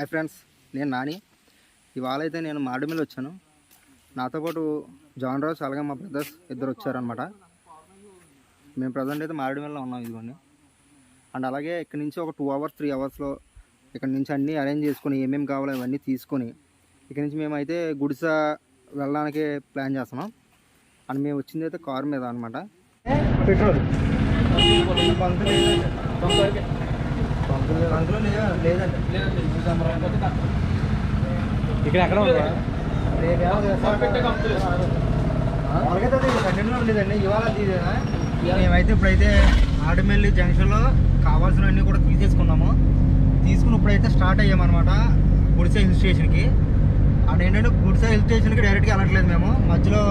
Hi friends నేను నాని. ఇవాళ అయితే నేను మాడిమిల్ వచ్చాను. నాతో పాటు జాన్ రాజ్ అలాగే మా బ్రదర్స్ ఇద్దరు వచ్చారనమాట మేము ప్రజెంట్ అయితే మారేడుమిల్లో ఉన్నాం ఇదిగోండి. అండ్ అలాగే ఇక్కడ నుంచి ఒక టూ అవర్స్ త్రీ అవర్స్లో ఇక్కడ నుంచి అన్నీ అరేంజ్ చేసుకొని ఏమేమి కావాలో ఇవన్నీ తీసుకొని ఇక్కడ నుంచి మేమైతే గుడిస వెళ్ళడానికి ప్లాన్ చేస్తున్నాం. అండ్ మేము వచ్చింది అయితే కారు మీద అనమాట పెట్రోల్. ఇక్కడ ఎక్కడ ఉందా? లేదండి ఇవాళ తీసేదా మేమైతే ఇప్పుడైతే ఆడిమెల్లి జంక్షన్లో కావాల్సినవన్నీ కూడా తీసేసుకున్నాము. తీసుకుని ఇప్పుడైతే స్టార్ట్ అయ్యామన్నమాట గుడిసె హిల్ స్టేషన్కి. అండ్ ఏంటంటే గుడిసె హిల్ స్టేషన్కి డైరెక్ట్గా వెళ్ళట్లేదు మేము. మధ్యలో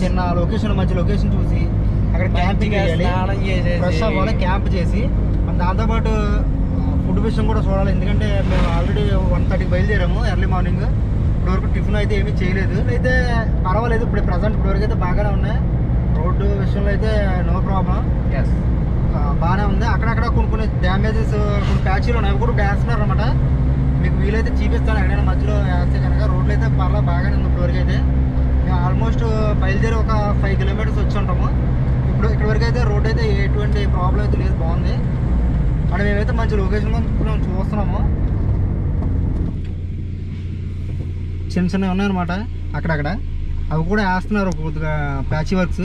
చిన్న లొకేషన్ మధ్య లొకేషన్ చూసి అక్కడ క్యాంపింగ్ చేయాలి. ఫ్రెష్ అవ్వాలి క్యాంప్ చేసి. దాంతోపాటు ఫుడ్ విషయం కూడా చూడాలి. ఎందుకంటే మేము ఆల్రెడీ వన్ థర్టీకి బయలుదేరాము ఎర్లీ మార్నింగ్. ఇప్పటివరకు టిఫిన్ అయితే ఏమీ చేయలేదు. అయితే పర్వాలేదు ఇప్పుడు ప్రజెంట్ ఇప్పటివరకు అయితే బాగానే ఉన్నాయి. రోడ్డు విషయంలో అయితే నో ప్రాబ్లం. బాగానే ఉంది. అక్కడక్కడ కొన్ని కొన్ని డ్యామేజెస్ కొన్ని ప్యాచీలు ఉన్నాయి. అవి కూడా వేస్తున్నారు అనమాట మీకు వీలైతే చూపిస్తాను. ఎక్కడైనా మధ్యలో వేస్తే కనుక రోడ్లు అయితే పర్లేదు బాగానే ఉంది ఇప్పటివరకు అయితే. మేము ఆల్మోస్ట్ బయలుదేరి ఒక ఫైవ్ కిలోమీటర్స్ వచ్చి ఉంటాము. ఇప్పుడు ఇక్కడ వరకు అయితే రోడ్ అయితే ఎటువంటి ప్రాబ్లం మరి మేమైతే మంచి లొకేషన్లో మనం చూస్తున్నాము. చిన్న చిన్నవి ఉన్నాయన్నమాట అక్కడక్కడ. అవి కూడా వేస్తున్నారు కొద్దిగా ప్యాచ్ వర్క్స్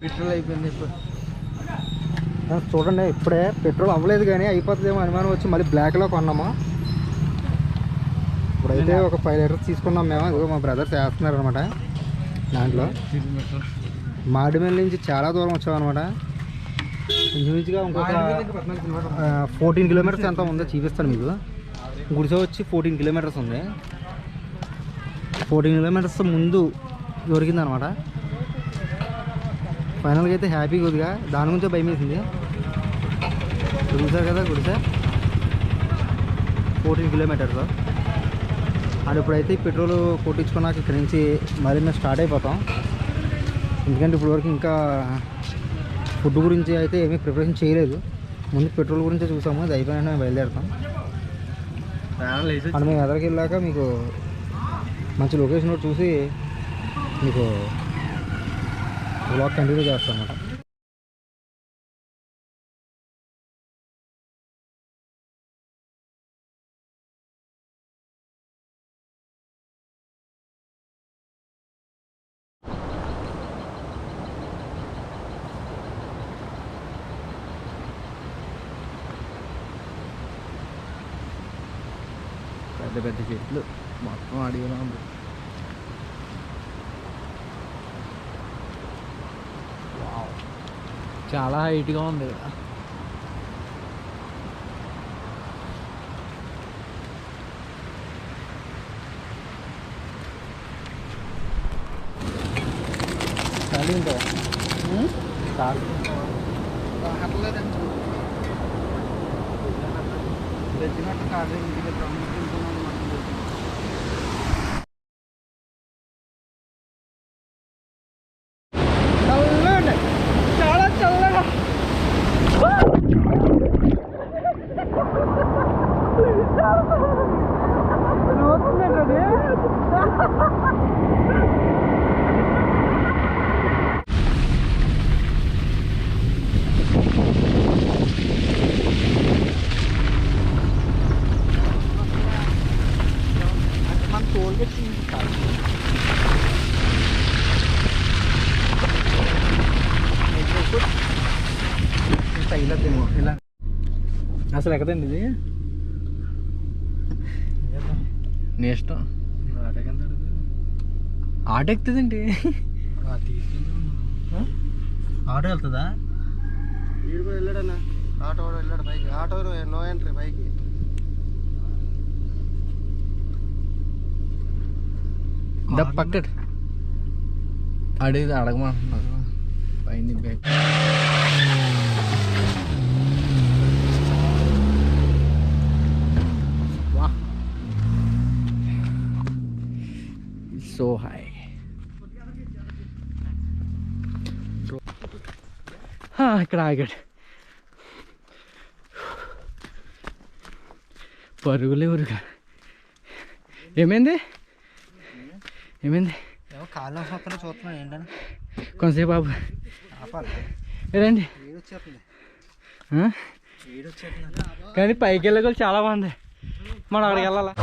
పెట్రోల్ అయిపోయింది ఇప్పుడు ఆ, చూడండి ఇప్పుడే పెట్రోల్ అవ్వలేదు కానీ అయిపోతుందేమో అనుమానం వచ్చి మళ్ళీ బ్లాక్లో కొన్నాము. ఇప్పుడైతే ఒక ఫైవ్ లీటర్స్ తీసుకున్నాం మేము. ఇదిగో మా బ్రదర్స్ వేస్తున్నారు అనమాట దాంట్లో మాడిమెల్ నుంచి చాలా దూరం వచ్చామన్నమాట. ఇంచుమించుగా ఇంకొక ఫోర్టీన్ కిలోమీటర్స్ ఎంత ఉందో చూపిస్తాను మీకు. గుడిసె వచ్చి ఫోర్టీన్ కిలోమీటర్స్ ఉంది. ఫోర్టీన్ కిలోమీటర్స్ ముందు దొరికిందనమాట ఫైనల్గా అయితే హ్యాపీ కొద్దిగా. దాని గురించే భయం వేసింది చూసారు కదా గుడిసె? Fourteen kilometres. అండ్ ఇప్పుడైతే పెట్రోల్ కొట్టించుకున్నాక ఇక్కడ నుంచి మరీ మేము స్టార్ట్ అయిపోతాం. ఎందుకంటే ఇప్పుడు వరకు ఇంకా ఫుడ్ గురించి అయితే ఏమీ ప్రిపరేషన్ చేయలేదు. ముందు పెట్రోల్ గురించే చూసాము అది అయిపోయినా మేము బయలుదేరుతాం. అండ్ మేము ఎదరికి వెళ్ళాక మీకు మంచి లొకేషన్ ఒకటి చూసి మీకు బ్లాగ్ కంటిన్యూ చేస్తాం అన్నమాట. పెద్ద పెద్ద చెట్లు మొత్తం అడిగినా ఉంది చాలా హైట్గా ఉంది ఇక్కడ ఖాళీ ఉందా ఖాళీ తెచ్చినట్టు కాదు ఇంటికి sindicato. తగిలద్దేమో ఇలా అసలు ఎక్కదండి ఇది నీ ఇష్టం ఆట ఎక్కుతుందండి ఆటో వెళ్తుందా వీడికి వెళ్ళాడన్నా. ఆటో వెళ్ళాడు bike auto no entry bike పైకి ద పక్కట్ అడిగి అడగమంటున్నారు పైన బ్యాగ్ వా సో హై ఇక్కడ ఆగాడు పరుగులే ఊరుగా ఏమైంది ఏమైంది? ఏమో కాళ్ళు వస్తున్నా చూస్తున్నాను ఏంటని? కొంతసేపు బాబు వచ్చేస్తుంది కానీ పైకి వెళ్ళే కూడా చాలా బాగుంది. మనం అక్కడికి వెళ్ళాలా?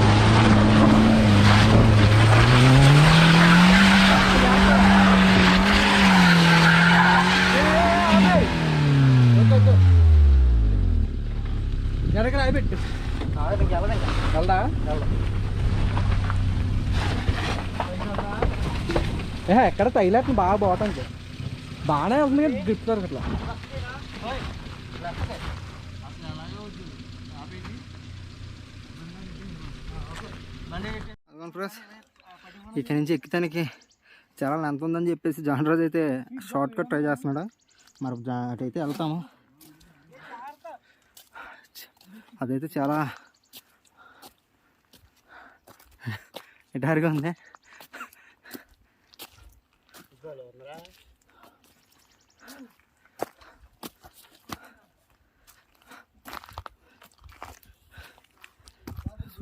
వెనక రాయి పెట్టు. వెళ్దా. ఎక్కడ తగిలేస్తుంది బాగా పోవటానికి బాగానే ఉంది కానీ గిఫ్ట్ దొరకట్లా ఫ్రెండ్స్ ఇక్కడ నుంచి ఎక్కితానికి చాలా లెంత్ ఉందని చెప్పేసి జాన్ రోజు అయితే షార్ట్ కట్ ట్రై చేస్తున్నాడు. మరి అటైతే వెళ్తాము. అదైతే చాలా ఎటారుగా ఉంది.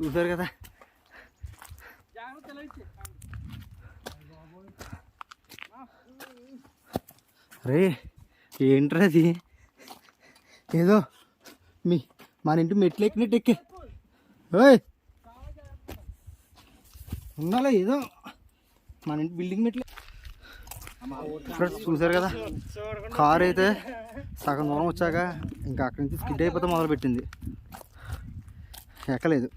చూసారు కదా. రే ఏంట్రా అది. ఏదో మీ మన ఇంటి మెట్లు ఎక్కినట్టు ఎక్కి. ఓయ్ ఉండాలి ఏదో? మన ఇంటి బిల్డింగ్ మెట్లు. ఫ్రెండ్స్ చూసారు కదా? కార్ అయితే సగం దూరం వచ్చాక ఇంకా అక్కడి నుంచి స్కిడ్ అయిపోతే మొదలు పెట్టింది ఎక్కలేదు.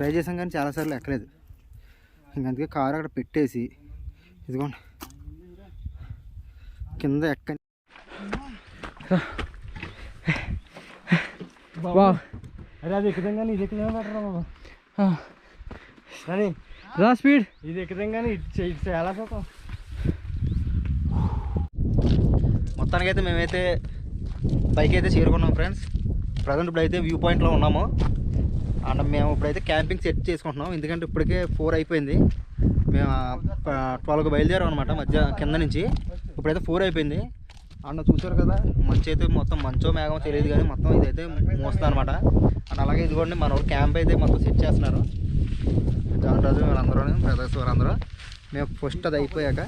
ట్రై చేసాం కానీ చాలాసార్లు ఎక్కలేదు. ఇంక అందుకే కారు అక్కడ పెట్టేసి ఇదిగోండి. కింద ఎక్క అరే అది ఎక్కుదాం కానీ ఇది పెట్టరా బాబా? సరే రా స్పీడ్. ఇది ఎక్కుదాం కానీ ఇది ఇది చాలా పోతాం మొత్తానికైతే మేమైతే పైకి అయితే చేరుకున్నాం ఫ్రెండ్స్. ప్రజెంట్ ఇప్పుడైతే వ్యూ పాయింట్లో ఉన్నాము. అండ్ మేము ఇప్పుడైతే క్యాంపింగ్ సెట్ చేసుకుంటున్నాం. ఎందుకంటే ఇప్పటికే ఫోర్ అయిపోయింది. మేము ట్వెల్వ్కి బయలుదేరాం అనమాట మధ్య కింద నుంచి. ఇప్పుడైతే ఫోర్ అయిపోయింది. అండ్ చూసారు కదా మంచి అయితే మొత్తం మంచో మేఘమో తెలియదు కానీ మొత్తం ఇదైతే మోస్తుంది అనమాట అండ్ అలాగే ఇదిగోండి మన క్యాంప్ అయితే మొత్తం సెట్ చేస్తున్నారు. జాన్ రాజు వీళ్ళందరూ బ్రదర్స్ వాళ్ళందరూ. మేము ఫస్ట్ అది అయిపోయాక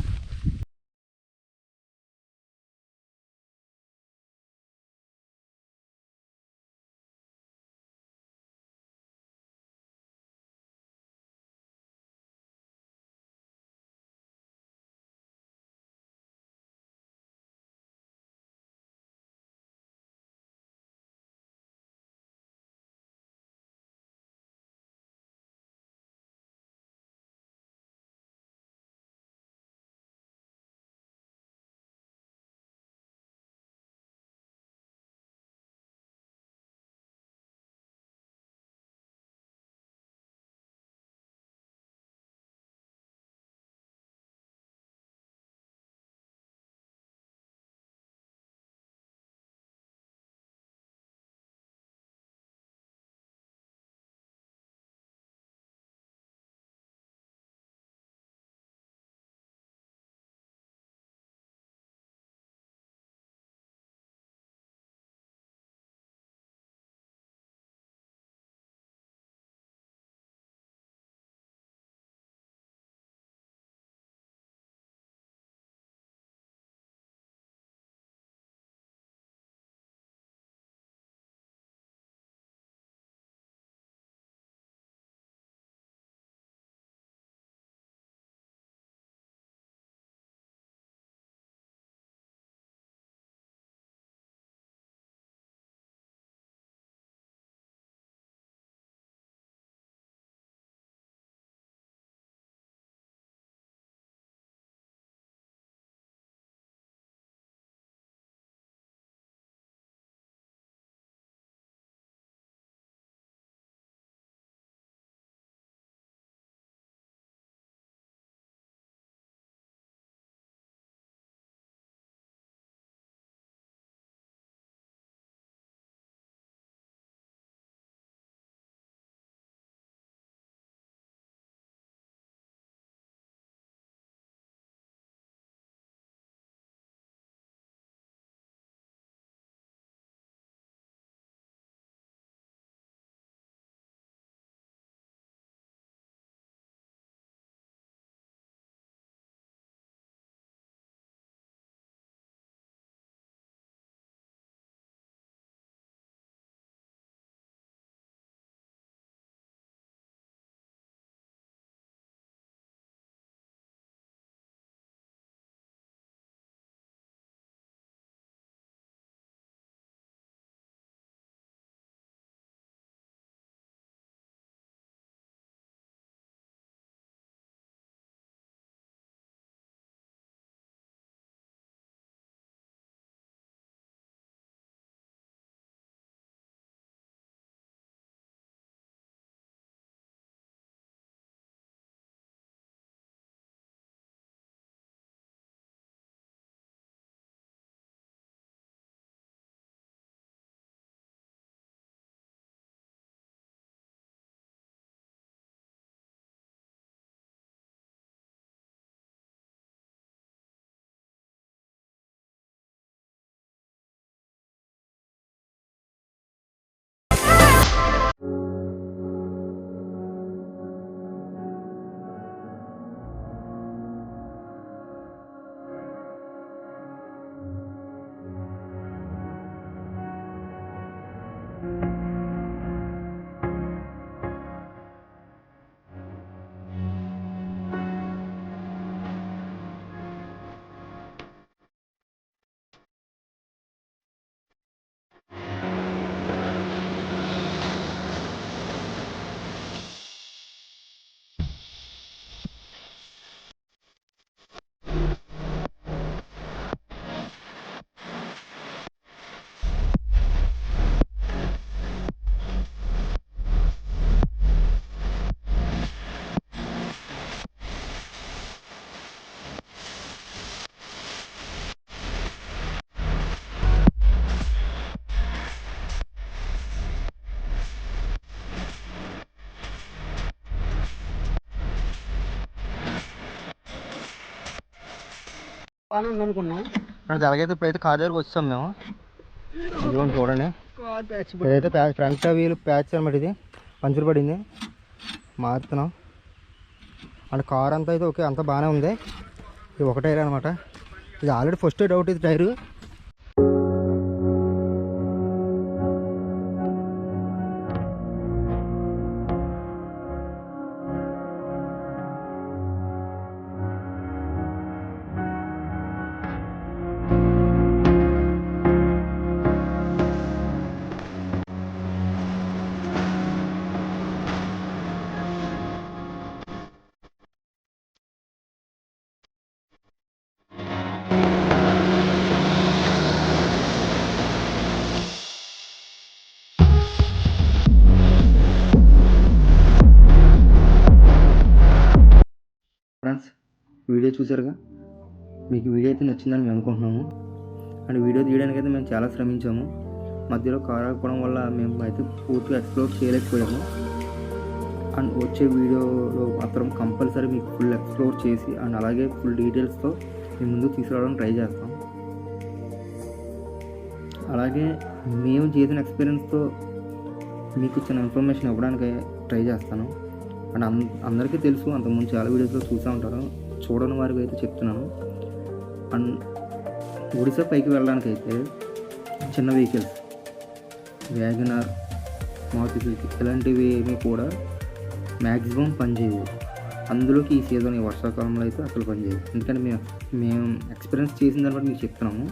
అనుకున్నాం ఫ్రెండ్స్ అలాగైతే ఇప్పుడైతే కార్ దగ్గరకు వచ్చాం మేము. ఇదిగోండి చూడండి. ఇదైతే ప్యాచ్ ఫ్రంట్ వీల్ ప్యాచ్ అనమాట ఇది. పంచర్ పడింది. మారుతున్నాం. అండ్ కార్ అంతా అయితే ఓకే అంతా బాగానే ఉంది. ఇది ఒక టైర్ అనమాట ఇది ఆల్రెడీ ఫస్ట్ డౌట్ ఇది టైరు. వీడియో చూసారుగా మీకు వీడియో అయితే నచ్చిందని మేము అనుకుంటున్నాము. అండ్ వీడియో తీయడానికి అయితే మేము చాలా శ్రమించాము. మధ్యలో కార్ ఆగిపోవడం వల్ల మేము అయితే పూర్తిగా ఎక్స్ప్లోర్ చేయలేకపోయాము. అండ్ వచ్చే వీడియోలో మాత్రం కంపల్సరీ మీకు ఫుల్ ఎక్స్ప్లోర్ చేసి అండ్ అలాగే ఫుల్ డీటెయిల్స్తో మీ ముందు తీసుకురావడం ట్రై చేస్తాం. అలాగే మేము చేసిన ఎక్స్పీరియన్స్తో మీకు చిన్న ఇన్ఫర్మేషన్ ఇవ్వడానికి ట్రై చేస్తాను. అండ్ అందరికీ తెలుసు అంతకుముందు చాలా వీడియోస్లో చూసా ఉంటారు. చూడని వారికి అయితే చెప్తున్నాను. అండ్ ఒడిశా పైకి వెళ్ళడానికి అయితే చిన్న వెహికల్స్ వ్యాగనార్ మారుతి సుజుకి ఇలాంటివి ఏమీ కూడా మ్యాక్సిమం పనిచేయవు. అందులోకి ఈ సీజన్ ఈ వర్షాకాలంలో అయితే అసలు పనిచేయవు. ఎందుకంటే మేము మేము ఎక్స్పీరియన్స్ చేసిన దాన్ని బట్టి మీకు చెప్తున్నాము.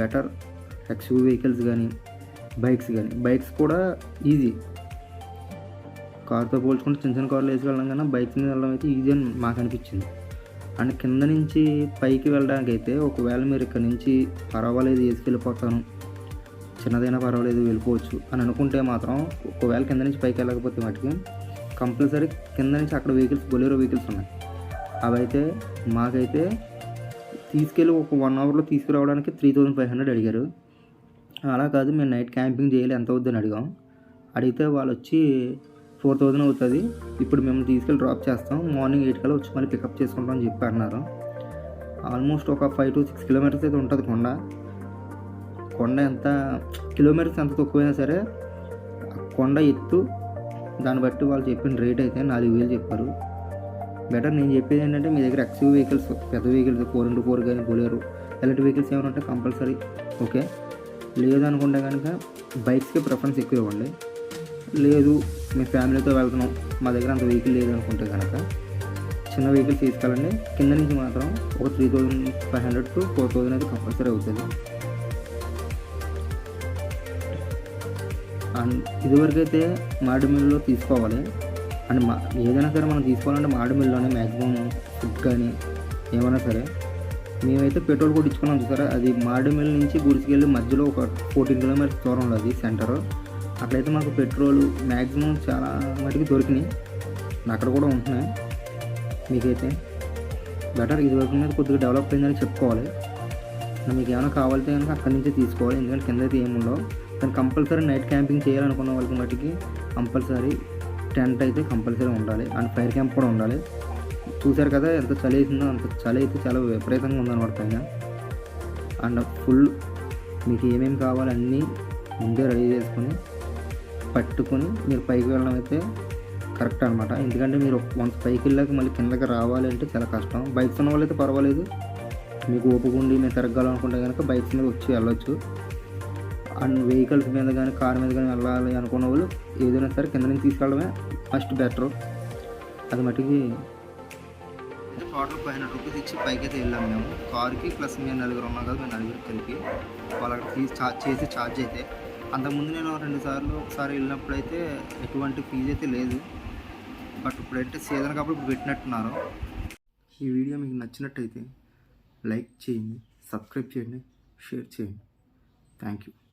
బెటర్ ఎక్స్యూ వెహికల్స్ కానీ బైక్స్ కానీ బైక్స్ కూడా ఈజీ. కార్తో పోల్చుకుంటే చిన్న చిన్న కార్లు వేసి వెళ్ళడం కన్నా బైక్ మీద వెళ్ళడం అయితే ఈజీ అని మాకు అనిపించింది. అండ్ కింద నుంచి పైకి వెళ్ళడానికి అయితే ఒకవేళ మీరు ఇక్కడ నుంచి పర్వాలేదు వేసుకెళ్ళిపోతాను చిన్నదైనా పర్వాలేదు వెళ్ళిపోవచ్చు అని అనుకుంటే మాత్రం ఒకవేళ కింద నుంచి పైకి వెళ్ళకపోతే మటుకి కంపల్సరీ కింద నుంచి అక్కడ వెహికల్స్ బొలేరో వెహికల్స్ ఉన్నాయి. అవైతే మాకైతే తీసుకెళ్ళి ఒక వన్ అవర్లో తీసుకురావడానికి త్రీ థౌజండ్ ఫైవ్ హండ్రెడ్ అడిగారు. అలా కాదు మేము నైట్ క్యాంపింగ్ చేయాలి ఎంత అవుద్దని అడిగాం. అడిగితే వాళ్ళు వచ్చి ఫోర్ థౌజండ్ అవుతుంది. ఇప్పుడు మేము తీసుకెళ్ళి డ్రాప్ చేస్తాం. మార్నింగ్ ఎయిట్ కల్లా వచ్చి మళ్ళీ పికప్ చేసుకుంటాం అని చెప్పి అన్నారు. ఆల్మోస్ట్ ఒక ఫైవ్ టు సిక్స్ కిలోమీటర్స్ అయితే ఉంటుంది కొండ. కొండ ఎంత కిలోమీటర్స్ ఎంత తక్కువైనా సరే కొండ ఎత్తు దాన్ని బట్టి వాళ్ళు చెప్పిన రేట్ అయితే నాలుగు వేలు చెప్పారు. బెటర్ నేను చెప్పేది ఏంటంటే మీ దగ్గర ఎక్స్యూ వెహికల్స్ పెద్ద వెహికల్స్ ఫోర్ ఇంటూ ఫోర్ కానీ బొలేరు ఇలాంటి వెహికల్స్ ఏమైనా ఉంటే కంపల్సరీ ఓకే? లేదనుకుంటే కనుక బైక్స్కి ప్రిఫరెన్స్ ఎక్కువ ఇవ్వండి. లేదు మీ ఫ్యామిలీతో వెళ్తున్నాం. మా దగ్గర అంత వెహికల్ లేదు అనుకుంటే కనుక చిన్న వెహికల్ తీసుకెళ్ళండి. కింద నుంచి మాత్రం ఒక three thousand five hundred to four thousand అయితే కంపల్సరీ అవుతుంది. అండ్ ఇదివరకైతే మాడిమిల్లో తీసుకోవాలి. అండ్ మా ఏదైనా సరే మనం తీసుకోవాలంటే మాడిమిల్లోనే మ్యాక్సిమం ఫుడ్ కానీ ఏమైనా సరే. మేమైతే పెట్రోల్ కొట్టించుకున్నాం చూసారా? అది మాడిమిల్ నుంచి గుడిసికెళ్ళి మధ్యలో ఒక ఫోర్టీన్ కిలోమీటర్స్ దూరం అది సెంటర్ అట్లయితే మాకు పెట్రోల్ మ్యాక్సిమం చాలా మటుకు దొరికినాయి. అక్కడ కూడా ఉంటున్నాయి. మీకైతే బెటర్ ఇదివరకు మీద కొద్దిగా డెవలప్ అయిందని చెప్పుకోవాలి. మీకు ఏమైనా కావాలంటే కనుక అక్కడి నుంచే తీసుకోవాలి. ఎందుకంటే కింద అయితే ఏముండవు కానీ కంపల్సరీ నైట్ క్యాంపింగ్ చేయాలనుకున్న వాళ్ళకి మట్టుకి కంపల్సరీ టెంట్ అయితే కంపల్సరీ ఉండాలి. అండ్ ఫైర్ క్యాంప్ కూడా ఉండాలి. చూశారు కదా ఎంత చలి అవుతుందో అంత చలి అయితే చాలా విపరీతంగా ఉందన్నమాట పైన. అండ్ ఫుల్ మీకు ఏమేమి కావాలన్నీ ముందే రెడీ చేసుకొని పట్టుకొని మీరు పైకి వెళ్ళడం అయితే కరెక్ట్ అనమాట ఎందుకంటే మీరు వన్స్ పైకి వెళ్ళాక మళ్ళీ కిందకి రావాలి అంటే చాలా కష్టం. బైక్స్ ఉన్న వాళ్ళైతే పర్వాలేదు. మీకు ఓపిక ఉండి మేము తిరగాలనుకుంటే కనుక బైక్స్ మీద వచ్చి వెళ్ళొచ్చు. అండ్ వెహికల్స్ మీద కానీ కార్ మీద కానీ వెళ్ళాలి అనుకున్న వాళ్ళు ఏదైనా సరే కింద నుంచి తీసుకెళ్ళడమే ఫస్ట్ బెటర్. అది మటుకి టోటల్ ఫైవ్ హండ్రెడ్ రూపీస్ ఇచ్చి పైకి అయితే వెళ్ళాము మేము. కార్కి ప్లస్ మేము నలుగురు ఉన్నాం కదా మేము నలుగురు కలిపి. వాళ్ళకి ఫీజు చార్జ్ చేసి ఛార్జ్ అయితే అంతకుముందు నేను రెండు సార్లు ఒకసారి వెళ్ళినప్పుడు అయితే ఎటువంటి ఫీజు అయితే లేదు. బట్ ఇప్పుడైతే సీజన్ కాబట్టి ఇప్పుడు పెట్టినట్టున్నారు. ఈ వీడియో మీకు నచ్చినట్టయితే లైక్ చేయండి సబ్స్క్రైబ్ చేయండి షేర్ చేయండి. Thank you.